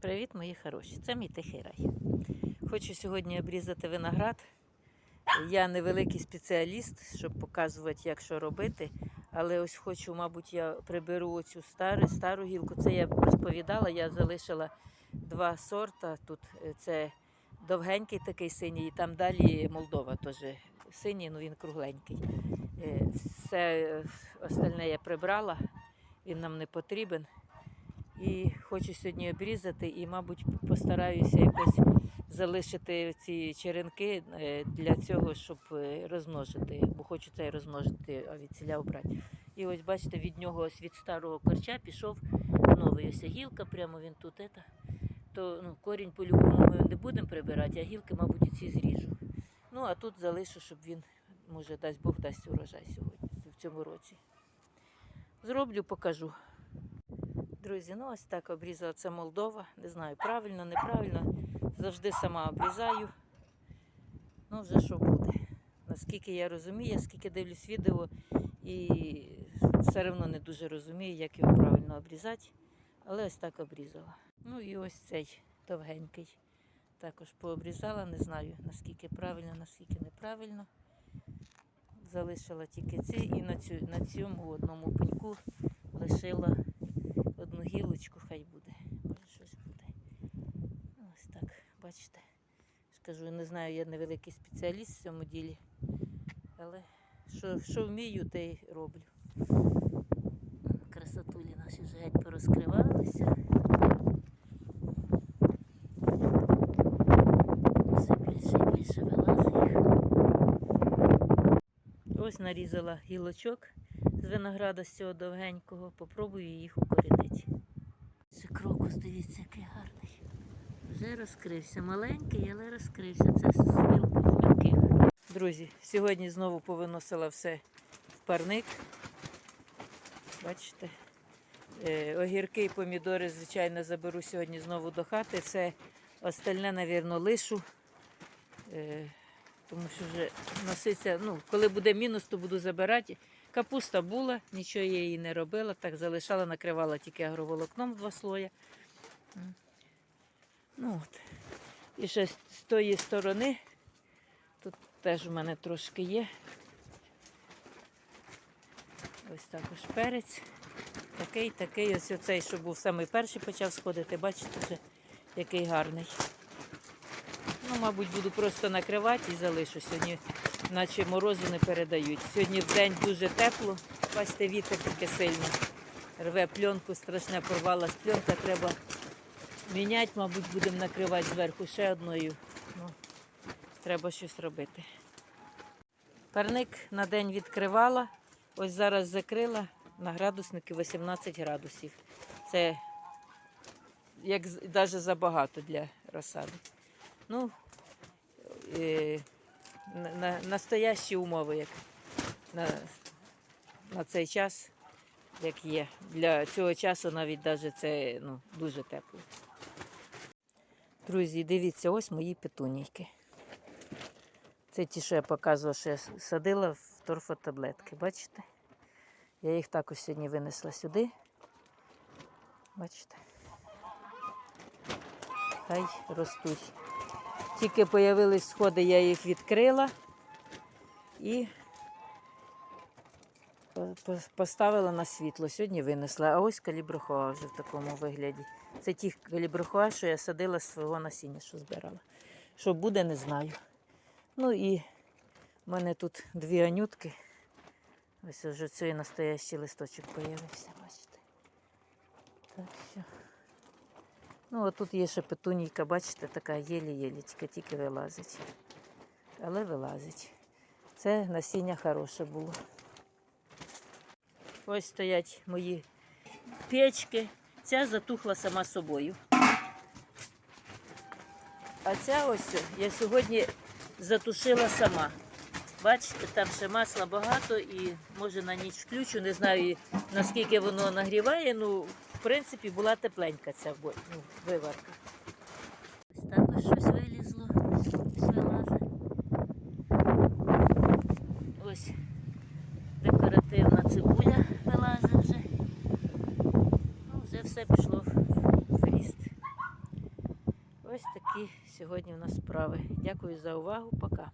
Привіт, мої хороші! Це мій тихий рай. Хочу сьогодні обрізати виноград. Я не великий спеціаліст, щоб показувати, як що робити. Але ось хочу, мабуть, я приберу оцю стару, стару гілку. Це я розповідала, я залишила два сорта. Тут е, це довгенький такий синій, і там далі Молдова теж синій, ну він кругленький. Е, Все е, остальне я прибрала, він нам не потрібен. І хочу сьогодні обрізати і, мабуть, постараюся якось залишити ці черенки е, для цього, щоб е, розмножити, бо хочу цей розмножити, а від ціля обрати. І ось бачите, від нього ось від старого корча пішов новий ось гілка, прямо він тут. ета. То ну, корінь по-любому ми не будемо прибирати, а гілки, мабуть, ці зріжу. Ну, а тут залишу, щоб він, може, дасть Бог дасть урожай сьогодні, в цьому році. Зроблю, покажу. Друзі, ну ось так обрізала це Молдова. Не знаю, правильно, неправильно. Завжди сама обрізаю. Ну, вже що буде. Наскільки я розумію, скільки дивлюсь відео і все одно не дуже розумію, як його правильно обрізати. Але ось так обрізала. Ну і ось цей довгенький. Також пообрізала, не знаю наскільки правильно, наскільки неправильно. Залишила тільки ці і на, цю, на цьому одному пеньку лишила гілочку, хай буде. Може щось буде. Ось так, бачите. ж Кажу, не знаю, я не великий спеціаліст в цьому ділі. Але що, що вмію, те й роблю. Красотулі наші вже геть порозкривалися. Все більше і більше вилазить. Ось нарізала гілочок з винограда з цього довгенького. Попробую їх укорінити. Це крокус, дивіться, який гарний. Вже розкрився. Маленький, але розкрився. Це з. Друзі, сьогодні знову повиносила все в парник. Бачите? Е, огірки і помідори, звичайно, заберу сьогодні знову до хати. Все остальне, навірно, лишу. Тому що вже носиться, ну, коли буде мінус, то буду забирати. Капуста була, нічого я її не робила, так залишала, накривала тільки агроволокном два слоя. Ну, от. І ще з тої сторони, тут теж у мене трошки є. Ось також перець. Такий, такий, ось оцей, що був самий перший, почав сходити, бачите, вже який гарний. Ну, мабуть, буду просто накривати і залишу. Сьогодні, наче морозу не передають. Сьогодні в день дуже тепло. Бачите, вітер таке сильно. Рве пленку, страшне порвалась пленка, треба міняти, мабуть, будемо накривати зверху ще одною. Ну, треба щось робити. Парник на день відкривала, ось зараз закрила на градусники 18 градусів. Це як навіть забагато для розсади. Ну, е, на, на, настоящі умови, як на, на цей час, як є. Для цього часу навіть даже це ну, дуже тепло. Друзі, дивіться, ось мої петунійки. Це ті, що я показувала, що я садила в торфотаблетки. Бачите? Я їх також сьогодні винесла сюди. Бачите? Хай ростуть. Тільки появились сходи, я їх відкрила і по- по- поставила на світло. Сьогодні винесла. А ось каліброхоа вже в такому вигляді. Це ті каліброхоа, що я садила з свого насіння, що збирала. Що буде, не знаю. Ну і в мене тут дві анютки. Ось вже цей настоящий листочок появився, бачите. Так що. Ну, а тут є ще петунійка, бачите, така єлі-єлі, тільки-тільки вилазить. Але вилазить. Це насіння хороше було. Ось стоять мої печки. Ця затухла сама собою. А ця ось я сьогодні затушила сама. Бачите, там ще масла багато і може на ніч включу. Не знаю наскільки воно нагріває. Ну, в принципі, була тепленька ця ну, виварка. Ось також щось вилізло, ось вилазить. Ось декоративна цибуля вилазить вже. Ну, вже все пішло в ріст. Ось такі сьогодні у нас справи. Дякую за увагу. Пока.